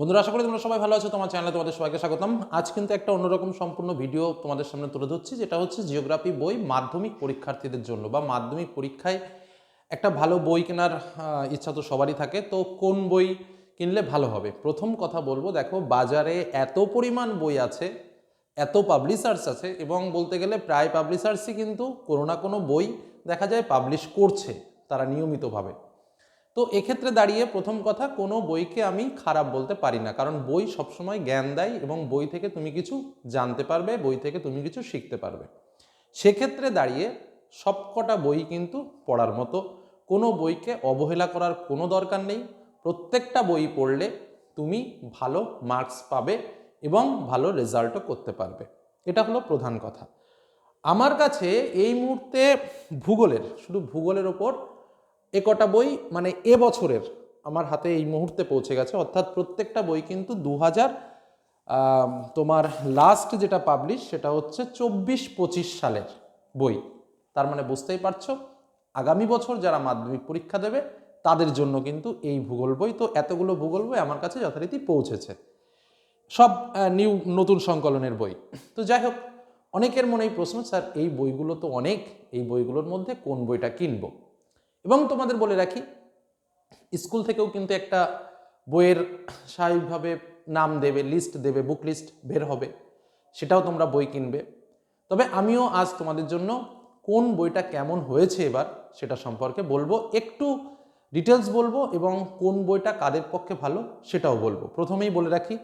বন্ধুরা, আশা করি তোমরা সবাই ভালো আছো। তোমার চ্যানেলে তোমাদের সবাইকে স্বাগতম। আজ কিন্তু একটা অন্যরকম সম্পূর্ণ ভিডিও তোমাদের সামনে তুলে ধরছি, যেটা হচ্ছে জিওগ্রাফি বই মাধ্যমিক পরীক্ষার্থীদের জন্য বা মাধ্যমিক পরীক্ষায় একটা ভালো বই কেনার ইচ্ছা তো সবারই থাকে। তো কোন বই কিনলে ভালো হবে? প্রথম কথা বলব, দেখো, বাজারে এত পরিমাণ বই আছে, এত পাবলিশার্স আছে, এবং বলতে গেলে প্রায় পাবলিশার্সই কিন্তু কোনো না কোনো বই দেখা যায় পাবলিশ করছে, তারা নিয়মিতভাবে। তো এক্ষেত্রে দাঁড়িয়ে প্রথম কথা, কোনো বইকে আমি খারাপ বলতে পারি না। কারণ বই সবসময় জ্ঞান দেয় এবং বই থেকে তুমি কিছু জানতে পারবে, বই থেকে তুমি কিছু শিখতে পারবে। সেক্ষেত্রে দাঁড়িয়ে সবকটা বই কিন্তু পড়ার মতো। কোনো বইকে অবহেলা করার কোনো দরকার নেই। প্রত্যেকটা বই পড়লে তুমি ভালো মার্কস পাবে এবং ভালো রেজাল্টও করতে পারবে। এটা হলো প্রধান কথা। আমার কাছে এই মুহূর্তে ভূগোলের, শুধু ভূগোলের ওপর এ কটা বই মানে এ বছরের আমার হাতে এই মুহূর্তে পৌঁছে গেছে। অর্থাৎ প্রত্যেকটা বই কিন্তু দু হাজার তোমার লাস্ট যেটা পাবলিশ সেটা হচ্ছে চব্বিশ পঁচিশ সালের বই। তার মানে বুঝতেই পারছ, আগামী বছর যারা মাধ্যমিক পরীক্ষা দেবে, তাদের জন্য কিন্তু এই ভূগোল বই। তো এতগুলো ভূগোল বই আমার কাছে যথারীতি পৌঁছেছে। সব নিউ নতুন সংকলনের বই। তো যাই হোক, অনেকের মনেই প্রশ্ন, স্যার, এই বইগুলো তো অনেক, এই বইগুলোর মধ্যে কোন বইটা কিনবো? এবং তোমাদের বলে রাখি, স্কুল থেকেও কিন্তু একটা বইয়ের স্বাভাবিকভাবে নাম দেবে লিস্ট দেবে বুক লিস্ট বের হবে, সেটাও তোমরা বই কিনবে। তবে আমিও আজ তোমাদের জন্য কোন বইটা কেমন হয়েছে এবার সেটা সম্পর্কে বলব, একটু ডিটেলস বলব এবং কোন বইটা কাদের পক্ষে ভালো সেটাও বলব। প্রথমেই বলে রাখি,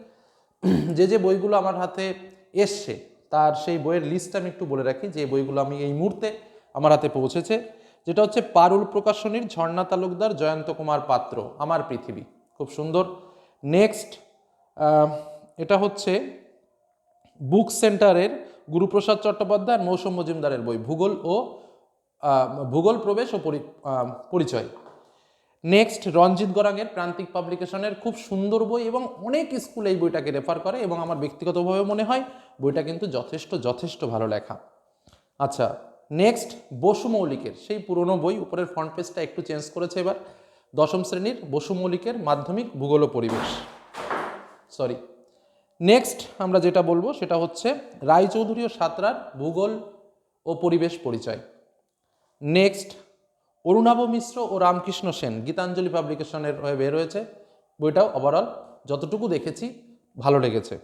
যে যে বইগুলো আমার হাতে এসছে, তার সেই বইয়ের লিস্ট আমি একটু বলে রাখি, যে বইগুলো আমি এই মুহূর্তে আমার হাতে পৌঁছেছে। যেটা হচ্ছে পারুল প্রকাশনীর ঝর্ণা তালুকদার জয়ন্ত কুমার পাত্র, আমার পৃথিবী। খুব সুন্দর। নেক্সট এটা হচ্ছে বুক সেন্টারের গুরুপ্রসাদ চট্টোপাধ্যায় মৌসুম মজুমদারের বই, ভূগোল ও ভূগোল প্রবেশ ও পরিচয়। নেক্সট রঞ্জিত গরাঙের প্রান্তিক পাবলিকেশনের খুব সুন্দর বই এবং অনেক স্কুল এই বইটাকে রেফার করে এবং আমার ব্যক্তিগতভাবে মনে হয় বইটা কিন্তু যথেষ্ট যথেষ্ট ভালো লেখা। আচ্ছা নেক্সট বসু মৌলিকের। সেই পুরনো বই উপরের ফ্রন্ট পেজটা একটু চেঞ্জ করেছে এবার। দশম শ্রেণির বসু মৌলিকের মাধ্যমিক ভূগোল পরিবেশ। সরি নেক্সট আমরা যেটা বলব সেটা হচ্ছে রায়চৌধুরী ও সাঁতরার ভূগোল ও পরিবেশ পরিচয়। নেক্সট অরুণাভ মিশ্র ও রামকৃষ্ণ সেন গীতাঞ্জলি পাবলিকেশনের হয়ে বের হয়েছে। বইটাও ওভারঅল যতটুকু দেখেছি, ভালো লেগেছে।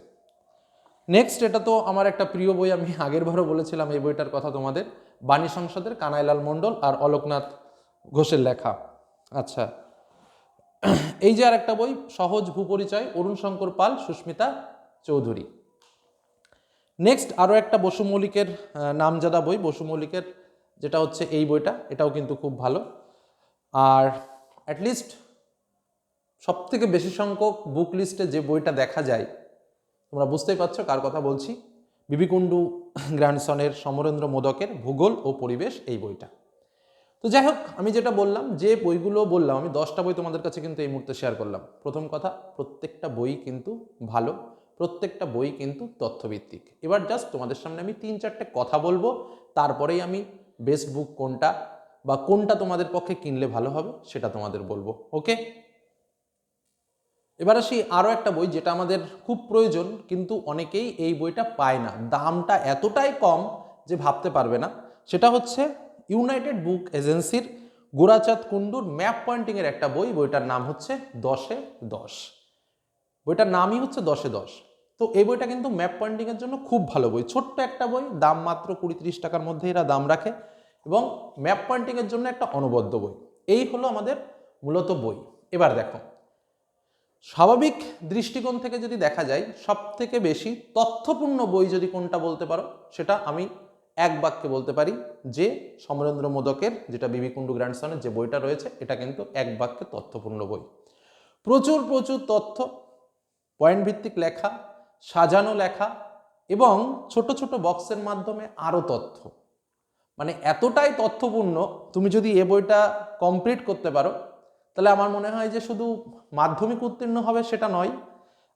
নেক্সট এটা তো আমার একটা প্রিয় বই, আমি আগের বলেছিলাম এই বইটার কথা তোমাদের। বাণী সংসদের কানাইলাল মণ্ডল আর অলোকনাথ ঘোষের লেখা। আচ্ছা এই যে আর একটা বই, সহজ ভূপরিচয়, অরুণ শঙ্কর পাল, সুস্মিতা চৌধুরী। নেক্সট আরও একটা বসু মৌলিকের নামজাদা বই, বসু মৌলিকের, যেটা হচ্ছে এই বইটা, এটাও কিন্তু খুব ভালো। আর অ্যাটলিস্ট সব থেকে বেশি সংখ্যক বুক লিস্টে যে বইটা দেখা যায়, তোমরা বুঝতেই পারছ কার কথা বলছি। বিবিকুণ্ডু গ্র্যান্ডসনের সমরেন্দ্র মোদকের ভূগোল ও পরিবেশ এই বইটা। তো যাই হোক, আমি যেটা বললাম, যে বইগুলো বললাম, আমি দশটা বই তোমাদের কাছে কিন্তু এই মুহূর্তে শেয়ার করলাম। প্রথম কথা, প্রত্যেকটা বই কিন্তু ভালো, প্রত্যেকটা বই কিন্তু তথ্যভিত্তিক। এবার জাস্ট তোমাদের সামনে আমি তিন চারটে কথা বলব, তারপরেই আমি বেস্ট বুক কোনটা বা কোনটা তোমাদের পক্ষে কিনলে ভালো হবে সেটা তোমাদের বলব ওকে এবার আসি আরও একটা বই যেটা আমাদের খুব প্রয়োজন, কিন্তু অনেকেই এই বইটা পায় না। দামটা এতটাই কম যে ভাবতে পারবে না। সেটা হচ্ছে ইউনাইটেড বুক এজেন্সির গোরাচাঁদ কুণ্ডুর ম্যাপ পয়েন্টিংয়ের একটা বই। বইটার নাম হচ্ছে দশে দশ। বইটার নামই হচ্ছে দশে দশ। তো এই বইটা কিন্তু ম্যাপ পয়েন্টিংয়ের জন্য খুব ভালো বই। ছোট্ট একটা বই, দাম মাত্র কুড়ি তিরিশ টাকার মধ্যে এরা দাম রাখে এবং ম্যাপ পয়েন্টিংয়ের জন্য একটা অনবদ্য বই। এই হলো আমাদের মূলত বই। এবার দেখো স্বাভাবিক দৃষ্টিকোণ থেকে যদি দেখা যায় সব থেকে বেশি তথ্যপূর্ণ বই যদি কোনটা বলতে পারো, সেটা আমি এক বাক্যে বলতে পারি যে সমরেন্দ্র মোদকের, যেটা বিবি কুণ্ডু গ্র্যান্ডসনের যে বইটা রয়েছে, এটা কিন্তু এক বাক্যে তথ্যপূর্ণ বই। প্রচুর প্রচুর তথ্য, পয়েন্ট ভিত্তিক লেখা, সাজানো লেখা এবং ছোট ছোট বক্সের মাধ্যমে আরও তথ্য। মানে এতটাই তথ্যপূর্ণ, তুমি যদি এ বইটা কমপ্লিট করতে পারো তাহলে আমার মনে হয় যে শুধু মাধ্যমিক উত্তীর্ণ হবে সেটা নয়।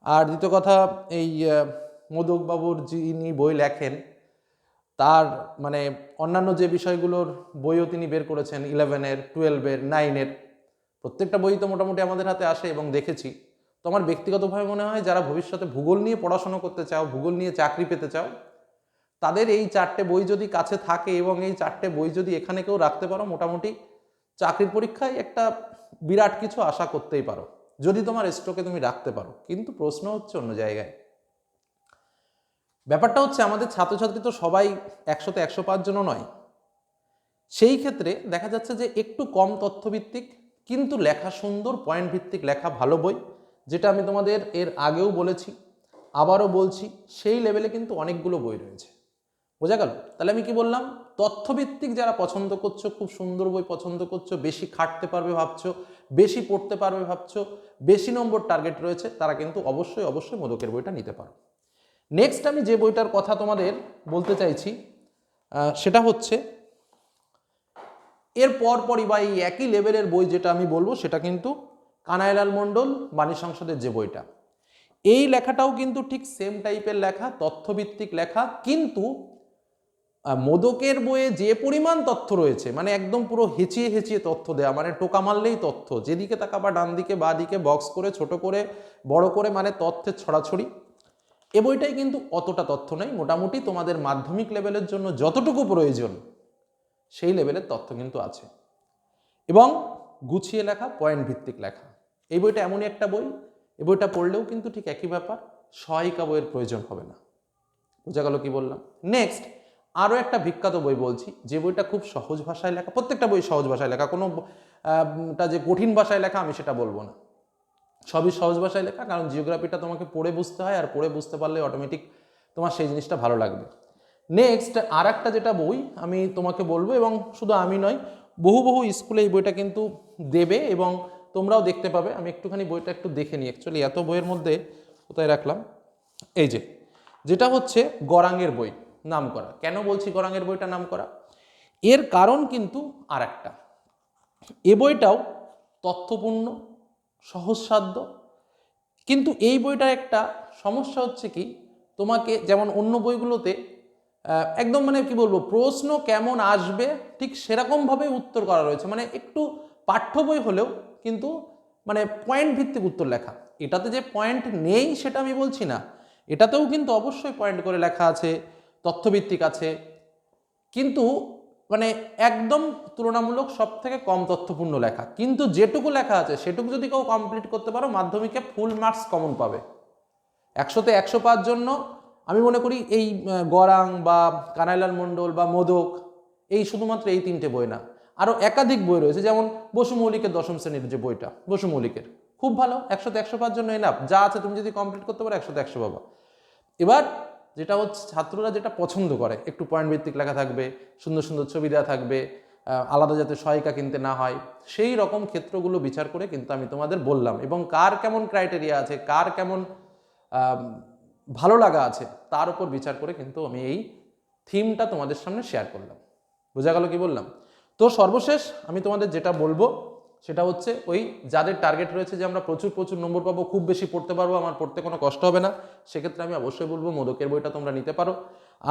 আর দ্বিতীয় কথা, এই মোদকবাবুর যিনি বই লেখেন, তার মানে অন্যান্য যে বিষয়গুলোর বইও তিনি বের করেছেন ইলেভেনের টুয়েলভের নাইনের প্রত্যেকটা বই তো মোটামুটি আমাদের হাতে আসে এবং দেখেছি। তো আমার ব্যক্তিগতভাবে মনে হয় যারা ভবিষ্যতে ভূগোল নিয়ে পড়াশোনা করতে চাও, ভূগোল নিয়ে চাকরি পেতে চাও, তাদের এই চারটে বই যদি কাছে থাকে এবং এই চারটে বই যদি এখানে কেউ রাখতে পারো, মোটামুটি চাকরির পরীক্ষায় একটা বিরাট কিছু আশা করতেই পারো। যদি তোমার স্ট্রোকে তুমি রাখতে পারো। কিন্তু প্রশ্ন হচ্ছে অন্য জায়গায়। ব্যাপারটা হচ্ছে আমাদের ছাত্রছাত্রী তো সবাই একশোতে একশো পাঁচ জনও নয়। সেই ক্ষেত্রে দেখা যাচ্ছে যে একটু কম তথ্যভিত্তিক কিন্তু লেখা সুন্দর পয়েন্ট ভিত্তিক লেখা ভালো বই, যেটা আমি তোমাদের এর আগেও বলেছি, আবারও বলছি, সেই লেভেলে কিন্তু অনেকগুলো বই রয়েছে। বোঝা গেল? তাহলে আমি কি বললাম? তথ্যভিত্তিক যারা পছন্দ করছ, খুব সুন্দর বই পছন্দ করছ, বেশি খাটতে পারবে ভাবছ, বেশি পড়তে পারবে ভাবছ, বেশি নম্বর টার্গেট রয়েছে, তারা কিন্তু অবশ্যই অবশ্যই মোদকের বইটা নিতে পারো। নেক্সট আমি যে বইটার কথা তোমাদের বলতে চাইছি সেটা হচ্ছে, এর পরপরই বা এই একই লেভেলের বই যেটা আমি বলব, সেটা কিন্তু কানাইলাল মণ্ডল, বাণী সংসদের যে বইটা। এই লেখাটাও কিন্তু ঠিক সেম টাইপের লেখা, তথ্যভিত্তিক লেখা, কিন্তু মোদকের বইয়ে যে পরিমাণ তথ্য রয়েছে মানে একদম পুরো হেঁচিয়ে হেঁচিয়ে তথ্য দেওয়া মানে টোকা মারলেই তথ্য, যেদিকে তাকাবা ডান দিকে, বা দিকে বক্স করে, ছোট করে, বড় করে মানে তথ্যের ছড়াছড়ি। এ বইটাই কিন্তু অতটা তথ্য নেই। মোটামুটি তোমাদের মাধ্যমিক লেভেলের জন্য যতটুকু প্রয়োজন, সেই লেভেলের তথ্য কিন্তু আছে। এবং গুছিয়ে লেখা পয়েন্ট ভিত্তিক লেখা। এই বইটা এমনই একটা বই। এই বইটা পড়লেও কিন্তু ঠিক একই ব্যাপার, সহায়িকা বইয়ের প্রয়োজন হবে না। বোঝা গেল কি বললাম? নেক্সট আরও একটা বিখ্যাত বই বলছি, যে বইটা খুব সহজ ভাষায় লেখা, প্রত্যেকটা বই সহজ ভাষায় লেখা, কোনো টা যে কঠিন ভাষায় লেখা আমি সেটা বলব না। সবই সহজ ভাষায় লেখা, কারণ জিওগ্রাফিটা তোমাকে পড়ে বুঝতে হয়, আর পড়ে বুঝতে পারলে অটোমেটিক তোমার সেই জিনিসটা ভালো লাগবে। নেক্সট আর একটা যেটা বই আমি তোমাকে বলব, এবং শুধু আমি নয়, বহু বহু স্কুলে এই বইটা কিন্তু দেবে, এবং তোমরাও দেখতে পাবে। আমি একটুখানি বইটা একটু দেখে নিই অ্যাকচুয়ালি এত বইয়ের মধ্যে কোথায় রাখলাম? এই যে, যেটা হচ্ছে গরাঙ্গের বই। নাম করা কেন বলছি গরাঙ্গের বইটা নাম করা এর কারণ কিন্তু আর একটা এ বইটাও তথ্যপূর্ণ, সহজসাধ্য। কিন্তু এই বইটার একটা সমস্যা হচ্ছে কি, তোমাকে যেমন অন্য বইগুলোতে একদম মানে কি বলব, প্রশ্ন কেমন আসবে, ঠিক সেরকমভাবে উত্তর করা রয়েছে। মানে একটু পাঠ্য বই হলেও কিন্তু মানে পয়েন্ট ভিত্তিক উত্তর লেখা। এটাতে যে পয়েন্ট নেই সেটা আমি বলছি না। এটাতেও কিন্তু অবশ্যই পয়েন্ট করে লেখা আছে। তথ্যভিত্তিক আছে। কিন্তু মানে একদম তুলনামূলক সব থেকে কম তথ্যপূর্ণ লেখা। কিন্তু যেটুকু লেখা আছে, সেটুকু যদি কেউ কমপ্লিট করতে পারো, মাধ্যমিকে ফুল মার্কস কমন পাবে। একশোতে একশো পাওয়ার জন্য আমি মনে করি এই গরাং বা কানাইলাল মণ্ডল বা মোদক, এই শুধুমাত্র এই তিনটে বই না। আরও একাধিক বই রয়েছে, যেমন বসু মৌলিকের দশম শ্রেণির যে বইটা, বসু মৌলিকের। খুব ভালো, একশোতে একশো পাওয়ার জন্য এনাফ যা আছে তুমি যদি কমপ্লিট করতে পারো, একশোতে একশো পাবা। এবার যেটা হচ্ছে ছাত্ররা যেটা পছন্দ করে, একটু পয়েন্ট ভিত্তিক লেখা থাকবে, সুন্দর সুন্দর ছবি দেওয়া থাকবে আলাদা যাতে সহায়িকা কিনতে না হয়, সেই রকম ক্ষেত্রগুলো বিচার করে কিন্তু আমি তোমাদের বললাম। এবং কার কেমন ক্রাইটেরিয়া আছে, কার কেমন ভালো লাগা আছে, তার উপর বিচার করে কিন্তু আমি এই থিমটা তোমাদের সামনে শেয়ার করলাম। বোঝা গেল কি বললাম? তো সর্বশেষ আমি তোমাদের যেটা বলব সেটা হচ্ছে ওই যাদের টার্গেট রয়েছে যে আমরা প্রচুর প্রচুর নম্বর পাবো, খুব বেশি পড়তে পারব, আমার পড়তে কোনো কষ্ট হবে না। সেক্ষেত্রে আমি অবশ্যই বলব মোদকের বইটা তোমরা নিতে পারো।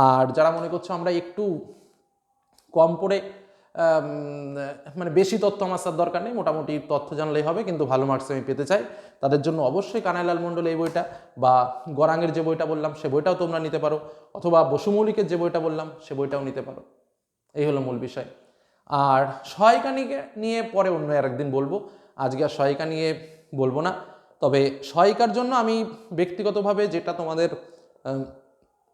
আর যারা মনে করছ আমরা একটু কম পড়ে মানে বেশি তথ্য আমার স্যার দরকার নেই, মোটামুটি তথ্য জানলেই হবে, কিন্তু ভালো মার্কস আমি পেতে চাই। তাদের জন্য অবশ্যই কানাইলাল মণ্ডল এই বইটা বা গরাঙ্গের যে বইটা বললাম, সে বইটাও তোমরা নিতে পারো। অথবা বসুমৌলিকের যে বইটা বললাম, সে বইটাও নিতে পারো। এই হলো মূল বিষয়। আর সহায়িকা নিয়ে পরে অন্য আরেকদিন বলব। আজকে আর সহায়িকা নিয়ে বলব না। তবে সহায়িকার জন্য আমি ব্যক্তিগতভাবে যেটা তোমাদের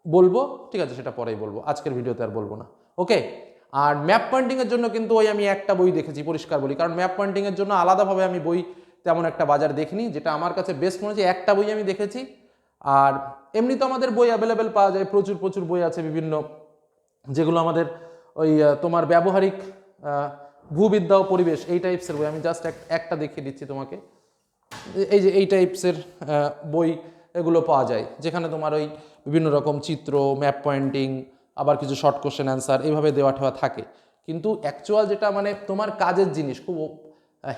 বলব, ঠিক আছে, সেটা পরেই বলব। আজকের ভিডিওতে আর বলব না। ওকে? আর ম্যাপ পয়েন্টিংয়ের জন্য কিন্তু ওই আমি একটা বই দেখেছি, পরিষ্কার বলি। কারণ ম্যাপ পয়েন্টিংয়ের জন্য আলাদাভাবে আমি বই তেমন একটা বাজার দেখিনি, যেটা আমার কাছে বেস্ট মনে হচ্ছে একটা বই আমি দেখেছি। আর এমনি তো আমাদের বই অ্যাভেলেবেল পাওয়া যায়, প্রচুর প্রচুর বই আছে বিভিন্ন, যেগুলো আমাদের ওই তোমার ব্যবহারিক ভূবিদ্যা ও পরিবেশ এই টাইপসের বই। আমি জাস্ট একটা দেখিয়ে দিচ্ছি তোমাকে। এই যে এই টাইপসের বই এগুলো পাওয়া যায়, যেখানে তোমার ওই বিভিন্ন রকম চিত্র ম্যাপ পয়েন্টিং আবার কিছু শর্ট কোশ্চেন অ্যান্সার এইভাবে দেওয়া ঠেওয়া থাকে। কিন্তু অ্যাকচুয়াল যেটা মানে তোমার কাজের জিনিস, খুব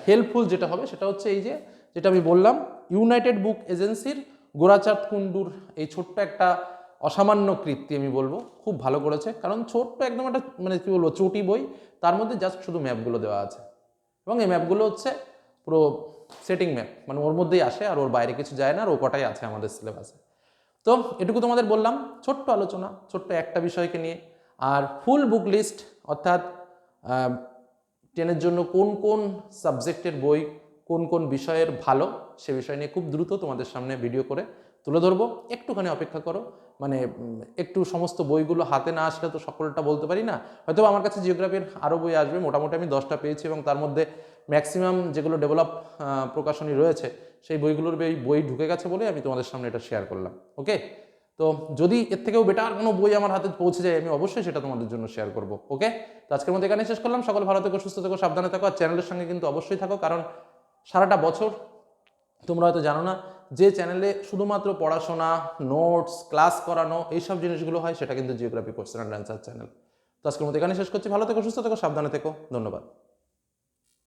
হেল্পফুল যেটা হবে সেটা হচ্ছে এই যে, যেটা আমি বললাম ইউনাইটেড বুক এজেন্সির গোরাচাঁদ কুন্ডুর এই ছোট্ট একটা অসামান্য কৃত্তি আমি বলব, খুব ভালো করেছে। কারণ ছোট্ট একদম একটা মানে কী বলব, চটি বই, তার মধ্যে জাস্ট শুধু ম্যাপগুলো দেওয়া আছে। এবং এই ম্যাপগুলো হচ্ছে পুরো সেটিং ম্যাপ মানে ওর মধ্যেই আসে আর ওর বাইরে কিছু যায় না আর ও কটাই আছে আমাদের সিলেবাসে তো এটুকু তোমাদের বললাম, ছোট্ট আলোচনা, ছোট্ট একটা বিষয়কে নিয়ে। আর ফুল বুক লিস্ট অর্থাৎ টেনের জন্য কোন কোন সাবজেক্টের বই কোন কোন বিষয়ের ভালো সে বিষয় নিয়ে খুব দ্রুত তোমাদের সামনে ভিডিও করে তুলে ধরবো। একটুখানি অপেক্ষা করো। মানে একটু সমস্ত বইগুলো হাতে না আসলে তো সকলটা বলতে পারি না। হয়তো আমার কাছে জিওগ্রাফির আরও বই আসবে। মোটামুটি আমি দশটা পেয়েছি এবং তার মধ্যে ম্যাক্সিমাম যেগুলো ডেভেলপ প্রকাশনী রয়েছে, সেই বইগুলোর বই বই ঢুকে গেছে বলে আমি তোমাদের সামনে এটা শেয়ার করলাম। ওকে তো যদি এর থেকেও বেটার কোনো বই আমার হাতে পৌঁছে যায়, আমি অবশ্যই সেটা তোমাদের জন্য শেয়ার করব। ওকে তো আজকের মধ্যে এখানে শেষ করলাম। সকল ভালো থেকো, সুস্থ থেকো, সাবধানে থাকো। আর চ্যানেলের সঙ্গে কিন্তু অবশ্যই থাকো, কারণ সারাটা বছর, তোমরা হয়তো জানো না, যে চ্যানেলে শুধুমাত্র পড়াশোনা নোটস ক্লাস করানো, এইসব জিনিসগুলো হয়, সেটা কিন্তু geography question and answer channel তো আজকের মতো এখানে শেষ করছি। ভালো থেকো, সুস্থ থেকো, সাবধানে থেকো। ধন্যবাদ।